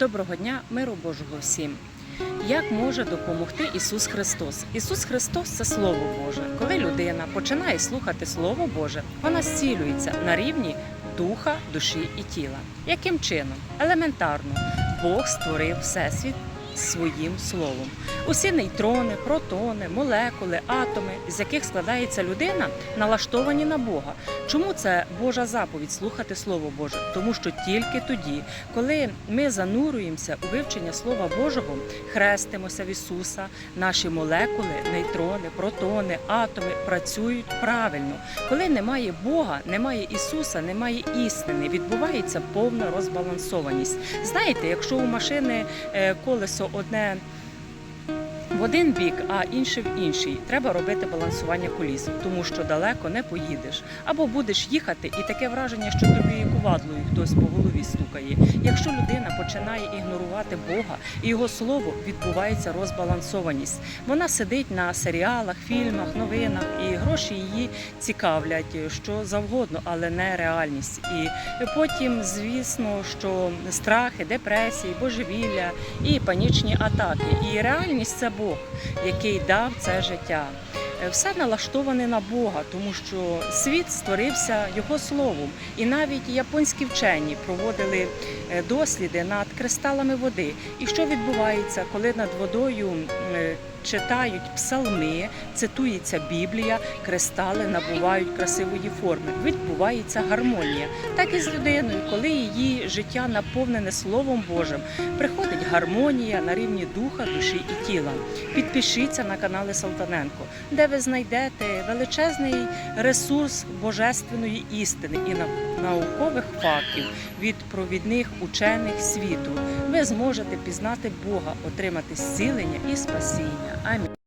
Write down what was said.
Доброго дня, миру Божого всім. Як може допомогти Ісус Христос? Ісус Христос це Слово Боже. Коли людина починає слухати Слово Боже, вона зцілюється на рівні духа, душі і тіла. Яким чином? Елементарно, Бог створив Всесвіт своїм словом. Усі нейтрони, протони, молекули, атоми, з яких складається людина, налаштовані на Бога. Чому це Божа заповідь слухати Слово Боже? Тому що тільки тоді, коли ми занурюємося у вивчення Слова Божого, хрестимося в Ісуса, наші молекули, нейтрони, протони, атоми працюють правильно. Коли немає Бога, немає Ісуса, немає істини, відбувається повна розбалансованість. Знаєте, якщо у машини е, колесо одне в один бік, а інше в інший. Треба робити балансування коліс, тому що далеко не поїдеш. Або будеш їхати, і таке враження, що тобі кувадлою хтось по голові стукає. Якщо людина починає ігнорувати Бога і його слово, відбувається розбалансованість. Вона сидить на серіалах, фільмах, новинах, і гроші її цікавлять, що завгодно, але не реальність. І потім, звісно, що страхи, депресії, божевілля і панічні атаки. І реальність це Бог, який дав це життя. Е, Все налаштоване на Бога, тому що світ створився Його словом. І навіть японські вчені проводили досліди над кристалами води. І що відбувається, коли над водою е, читають псалми, цитується Біблія, кристали набувають красивої форми. Відбувається гармонія. Так і з людиною, коли її життя наповнене Словом Божим, приходить гармонія на рівні духа, душі і тіла. Підпишіться на канали Салтаненко, де ви знайдете величезний ресурс божественної істини і нау- наукових фактів від провідних учених світу. Ви зможете пізнати Бога, отримати зцілення і спасіння. Амінь.